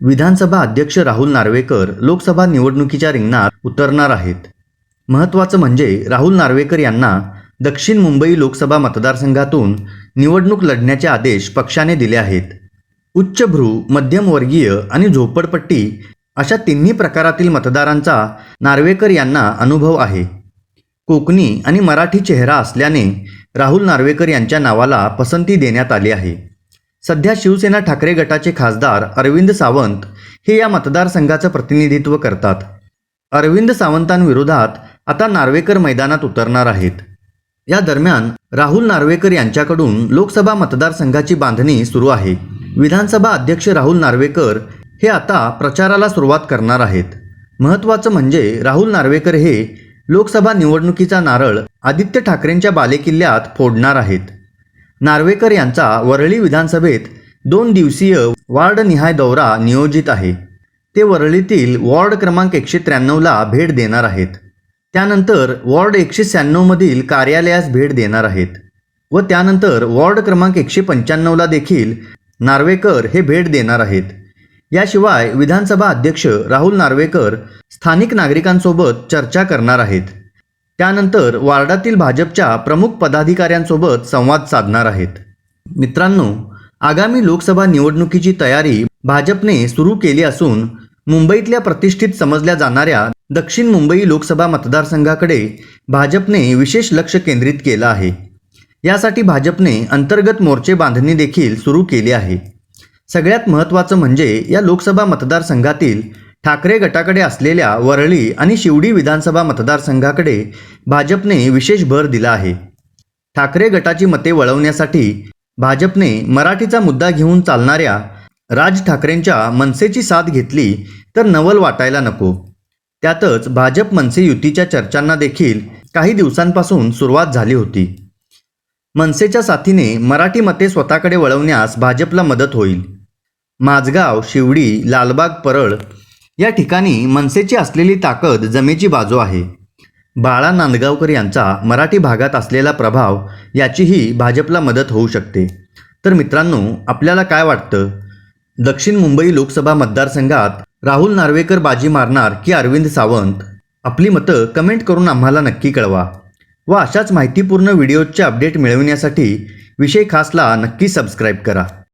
विधानसभा अध्यक्ष राहुल नार्वेकर लोकसभा निवडणुकीच्या रिंगणात उतरणार आहेत. महत्त्वाचं म्हणजे राहुल नार्वेकर यांना दक्षिण मुंबई लोकसभा मतदारसंघातून निवडणूक लढण्याचे आदेश पक्षाने दिले आहेत. उच्चभ्रू मध्यमवर्गीय आणि झोपडपट्टी अशा तिन्ही प्रकारातील मतदारांचा नार्वेकर यांना अनुभव आहे. कोकणी आणि मराठी चेहरा असल्याने राहुल नार्वेकर यांच्या नावाला पसंती देण्यात आली आहे. सध्या शिवसेना ठाकरे गटाचे खासदार अरविंद सावंत हे या मतदारसंघाचं प्रतिनिधित्व करतात. अरविंद सावंतांविरोधात आता नार्वेकर मैदानात उतरणार आहेत. या दरम्यान राहुल नार्वेकर यांच्याकडून लोकसभा मतदारसंघाची बांधणी सुरू आहे. विधानसभा अध्यक्ष राहुल नार्वेकर हे आता प्रचाराला सुरुवात करणार आहेत. महत्त्वाचं म्हणजे राहुल नार्वेकर हे लोकसभा निवडणुकीचा नारळ आदित्य ठाकरेंच्या बालेकिल्ल्यात फोडणार आहेत. नार्वेकर यांचा वरळी विधानसभेत दोन दिवसीय वार्डनिहाय दौरा नियोजित आहे. ते वरळीतील वॉर्ड क्रमांक एकशे त्र्याण्णवला भेट देणार आहेत. त्यानंतर वॉर्ड एकशे शहाण्णवमधील कार्यालयास भेट देणार आहेत. व त्यानंतर वॉर्ड क्रमांक एकशे पंच्याण्णवला देखील नार्वेकर हे भेट देणार आहेत. याशिवाय विधानसभा अध्यक्ष राहुल नार्वेकर स्थानिक नागरिकांसोबत चर्चा करणार आहेत. त्यानंतर वार्डातील भाजपच्या प्रमुख पदाधिकाऱ्यांसोबत संवाद साधणार आहेत. मित्रांनो आगामी लोकसभा निवडणुकीची तयारी भाजपने सुरू केली असून मुंबईतल्या प्रतिष्ठित समजल्या जाणाऱ्या दक्षिण मुंबई लोकसभा मतदारसंघाकडे भाजपने विशेष लक्ष केंद्रित केलं आहे. यासाठी भाजपने अंतर्गत मोर्चे बांधणी देखील सुरू केली आहे. सगळ्यात महत्त्वाचं म्हणजे या लोकसभा मतदारसंघातील ठाकरे गटाकडे असलेल्या वरळी आणि शिवडी विधानसभा मतदारसंघाकडे भाजपने विशेष भर दिला आहे. ठाकरे गटाची मते वळवण्यासाठी भाजपने मराठीचा मुद्दा घेऊन चालणाऱ्या राज ठाकरेंच्या मनसेची साथ घेतली तर नवल वाटायला नको. त्यातच भाजप मनसे युतीच्या चर्चांना देखील काही दिवसांपासून सुरुवात झाली होती. मनसेच्या साथीने मराठी मते स्वतःकडे वळवण्यास भाजपला मदत होईल. माझगाव शिवडी लालबाग परळ या ठिकाणी मनसेची असलेली ताकद जमेची बाजू आहे. बाळा नांदगावकर यांचा मराठी भागात असलेला प्रभाव याचीही भाजपला मदत होऊ शकते. तर मित्रांनो आपल्याला काय वाटतं? दक्षिण मुंबई लोकसभा मतदारसंघात राहुल नार्वेकर बाजी मारणार की अरविंद सावंत? आपली मतं कमेंट करून आम्हाला नक्की कळवा. व अशाच माहितीपूर्ण व्हिडिओचे अपडेट मिळविण्यासाठी विषय खासला नक्की सबस्क्राईब करा.